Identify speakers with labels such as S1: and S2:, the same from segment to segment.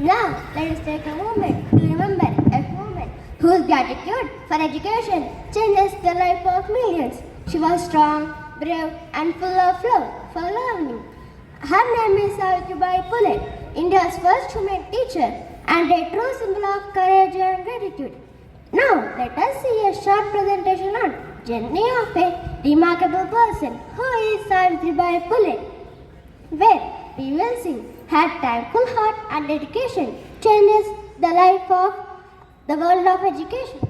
S1: Now, let us take a moment to remember a woman whose gratitude for education changes the life of millions. She was strong, brave, and full of love for learning. Her name is Savitribai Phule, India's first woman teacher and a true symbol of courage and gratitude. Now, let us see a short presentation on journey of a remarkable person who is Savitribai Phule where we will see her thankful heart and dedication changes the life of the world of education.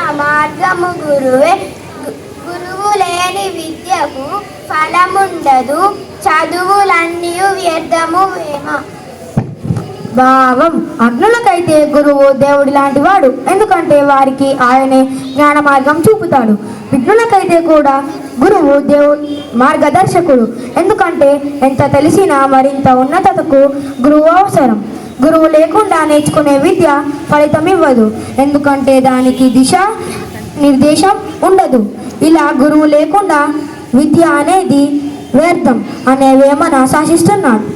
S2: మార్గము గురువే గురువు లేని విద్యకు ఫలముండదు చదువులన్నీ వ్యర్థము వేమ?
S3: భావం అగ్నులకైతే గురువు దేవుడి లాంటి వాడు ఎందుకంటే వారికి ఆయనే జ్ఞాన మార్గం చూపుతాడు. విఘ్నులకైతే కూడా గురువు దేవుడు మార్గదర్శకుడు. ఎందుకంటే ఎంత తెలిసినా మరింత ఉన్నతకు గురువు అవసరం. గురువు లేకుండా నేర్చుకునే విద్య ఫలితం ఇవ్వదు ఎందుకంటే దానికి దిశ నిర్దేశం ఉండదు ఇలా గురువు లేకుండా విద్య అనేది వ్యర్థం అనే వేమన శాసిస్తున్నాడు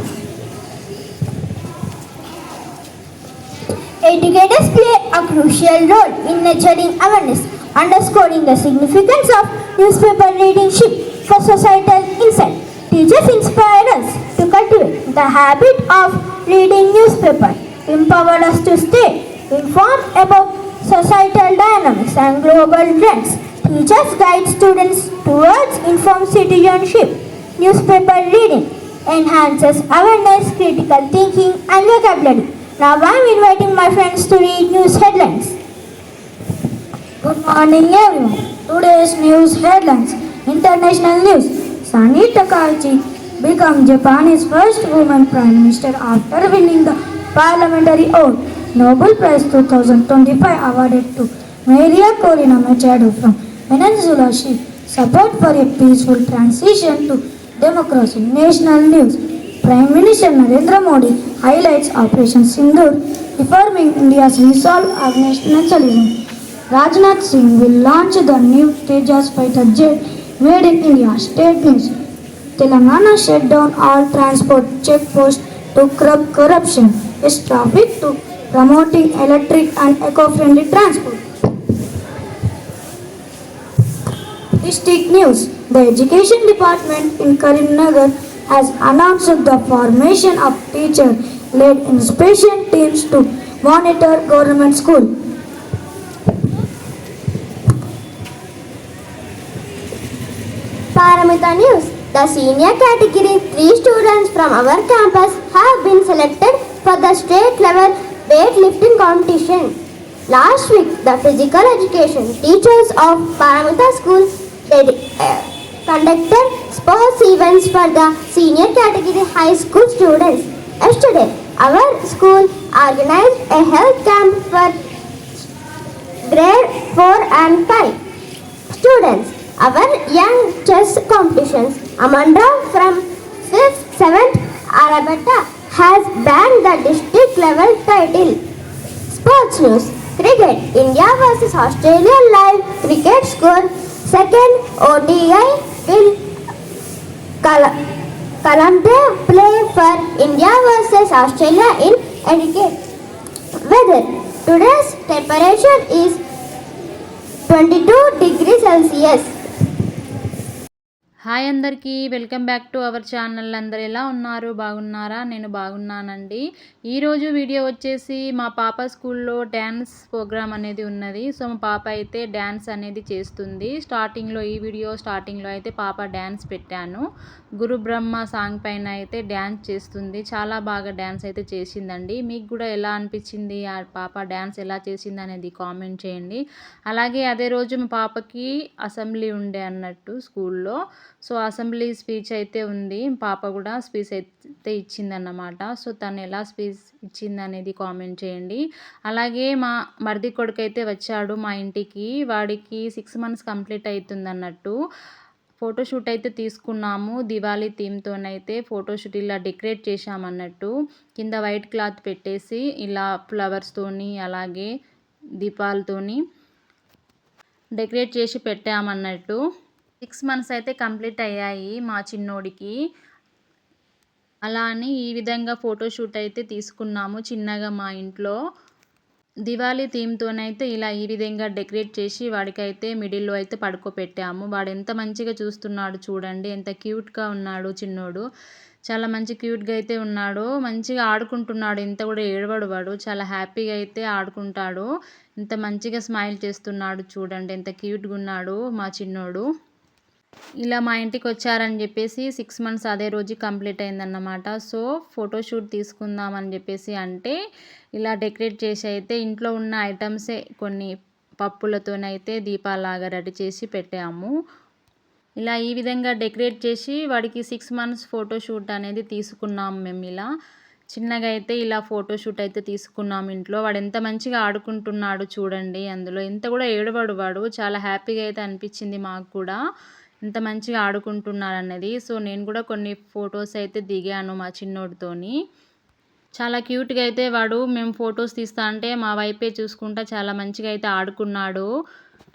S2: Educators play a crucial role in nurturing awareness, underscoring the significance of newspaper readingship for societal insight. Teachers inspire us to cultivate the habit of reading newspaper, empower us to stay informed about societal dynamics and global trends. Teachers guide students towards informed citizenship. Newspaper reading enhances awareness, critical thinking, and vocabulary. Now I am inviting my friends to read news headlines.
S3: Good morning everyone. Today's news headlines. International news. Sani Takaichi become Japan's first woman prime minister after winning the parliamentary oath. Nobel Prize 2025 awarded to Maria Corina Machado from Venezuela. She support for a peaceful transition to democracy. National news. Prime Minister Narendra Modi highlights Operation Sindoor, reforming India's resolve against nationalism. Rajnath Singh will launch the new Tejas fighter jet made in India. State news. Telangana shut down all transport checkposts to curb corruption. Is traffic to promoting electric and eco-friendly transport. District News. The Education Department in Karimnagar has announced the formation of teacher-led inspection teams to monitor government school.
S1: Paramita News. The senior category three students from our campus have been selected for the state level weightlifting competition. Last week, the physical education teachers of Paramita School uh, conducted sports events for the senior category high school students. Yesterday, our school organized a health Amanda from 5th, 7th, Arabata has bagged the district level title. Sports news. Cricket. India versus Australia live cricket score. Second ODI will Kal- play for India versus Australia in etiquette. Weather. Today's temperature is 22 degrees Celsius.
S4: Hi అందరికీ welcome back to our channel. అందరు ఎలా ఉన్నారు? బాగున్నారా? నేను బాగున్నానండి. ఈరోజు video వచ్చేసి మా పాప స్కూల్లో డ్యాన్స్ ప్రోగ్రామ్ అనేది ఉన్నది. సో మా పాప అయితే డ్యాన్స్ అనేది చేస్తుంది. స్టార్టింగ్లో ఈ వీడియో స్టార్టింగ్లో అయితే పాప డ్యాన్స్ పెట్టాను. గురు బ్రహ్మ సాంగ్ పైన అయితే డ్యాన్స్ చేస్తుంది. చాలా బాగా డ్యాన్స్ అయితే చేసిందండి. మీకు కూడా ఎలా అనిపించింది? ఆ పాప డ్యాన్స్ ఎలా చేసింది అనేది కామెంట్ చేయండి. అలాగే అదే రోజు మా పాపకి అసెంబ్లీ ఉండే అన్నట్టు స్కూల్లో. సో అసెంబ్లీ స్పీచ్ అయితే ఉంది. పాప కూడా స్పీచ్ అయితే ఇచ్చిందన్నమాట. సో తను ఎలా స్పీచ్ ఇచ్చింది అనేది కామెంట్ చేయండి. అలాగే మా మరిది కొడుకు అయితే వచ్చాడు మా ఇంటికి. వాడికి సిక్స్ మంత్స్ కంప్లీట్ అవుతుంది అన్నట్టు ఫోటోషూట్ అయితే తీసుకున్నాము. దివాళీ థీమ్తోనైతే ఫోటోషూట్ ఇలా డెకరేట్ చేశామన్నట్టు. కింద వైట్ క్లాత్ పెట్టేసి ఇలా ఫ్లవర్స్తోని అలాగే దీపాలతోని డెకరేట్ చేసి పెట్టామన్నట్టు. సిక్స్ మంత్స్ అయితే కంప్లీట్ అయ్యాయి మా చిన్నోడికి. అలా అని ఈ విధంగా ఫోటోషూట్ అయితే తీసుకున్నాము చిన్నగా మా ఇంట్లో. దివాళీ థీమ్తోనైతే ఇలా ఈ విధంగా డెకరేట్ చేసి వాడికైతే మిడిల్లో అయితే పడుకోపెట్టాము వాడు ఎంత మంచిగా చూస్తున్నాడు చూడండి ఎంత క్యూట్గా ఉన్నాడు చిన్నోడు. చాలా మంచి క్యూట్గా అయితే ఉన్నాడు. మంచిగా ఆడుకుంటున్నాడు. ఇంత కూడా ఏడవడు వాడు. చాలా హ్యాపీగా అయితే ఆడుకుంటాడు. ఇంత మంచిగా స్మైల్ చేస్తున్నాడు చూడండి ఎంత క్యూట్గా ఉన్నాడు మా చిన్నోడు. ఇలా మా ఇంటికి వచ్చారని చెప్పేసి సిక్స్ మంత్స్ అదే రోజు కంప్లీట్ అయిందన్నమాట. సో ఫోటోషూట్ తీసుకుందామని చెప్పేసి అంటే ఇలా డెకరేట్ చేసి అయితే ఇంట్లో ఉన్న ఐటమ్సే కొన్ని పప్పులతోనైతే దీపాలాగా రెడీ చేసి పెట్టాము. ఇలా ఈ విధంగా డెకరేట్ చేసి వాడికి సిక్స్ మంత్స్ ఫోటోషూట్ అనేది తీసుకున్నాం మేము ఇలా. చిన్నగా అయితే ఇలా ఫోటోషూట్ అయితే తీసుకున్నాం ఇంట్లో. వాడు ఎంత మంచిగా ఆడుకుంటున్నాడు చూడండి అందులో. ఇంత కూడా ఏడవాడు వాడు. చాలా హ్యాపీగా అయితే అనిపించింది మాకు కూడా. ఎంత మంచిగా ఆడుకుంటున్నారు అన్నది సో నేను కూడా కొన్ని ఫొటోస్ అయితే దిగాను మా చిన్నోడితోని. చాలా క్యూట్గా అయితే వాడు మేము ఫొటోస్ తీస్తా అంటే మా వైపే చూసుకుంటా చాలా మంచిగా అయితే ఆడుకున్నాడు.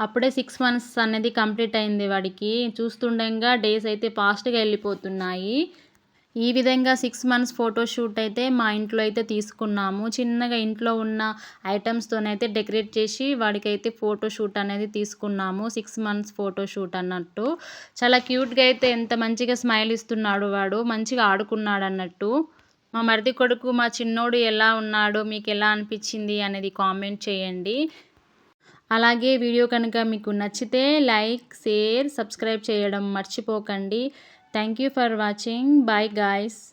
S4: అప్పుడే సిక్స్ మంత్స్ అనేది కంప్లీట్ అయింది వాడికి. చూస్తుండగా డేస్ అయితే ఫాస్ట్గా వెళ్ళిపోతున్నాయి. ఈ విధంగా సిక్స్ మంత్స్ ఫోటోషూట్ అయితే మా ఇంట్లో అయితే తీసుకున్నాము. చిన్నగా ఇంట్లో ఉన్న ఐటమ్స్తోనైతే డెకరేట్ చేసి వాడికైతే ఫోటోషూట్ అనేది తీసుకున్నాము. సిక్స్ మంత్స్ ఫోటోషూట్ అన్నట్టు. చాలా క్యూట్గా అయితే ఎంత మంచిగా స్మైల్ ఇస్తున్నాడు వాడు. మంచిగా ఆడుకున్నాడు అన్నట్టు. మా మరిది కొడుకు మా చిన్నోడు ఎలా ఉన్నాడు మీకు ఎలా అనిపించింది అనేది కామెంట్ చేయండి. అలాగే వీడియో కనుక మీకు నచ్చితే లైక్ షేర్ సబ్స్క్రైబ్ చేయడం మర్చిపోకండి. Thank you for watching. Bye guys.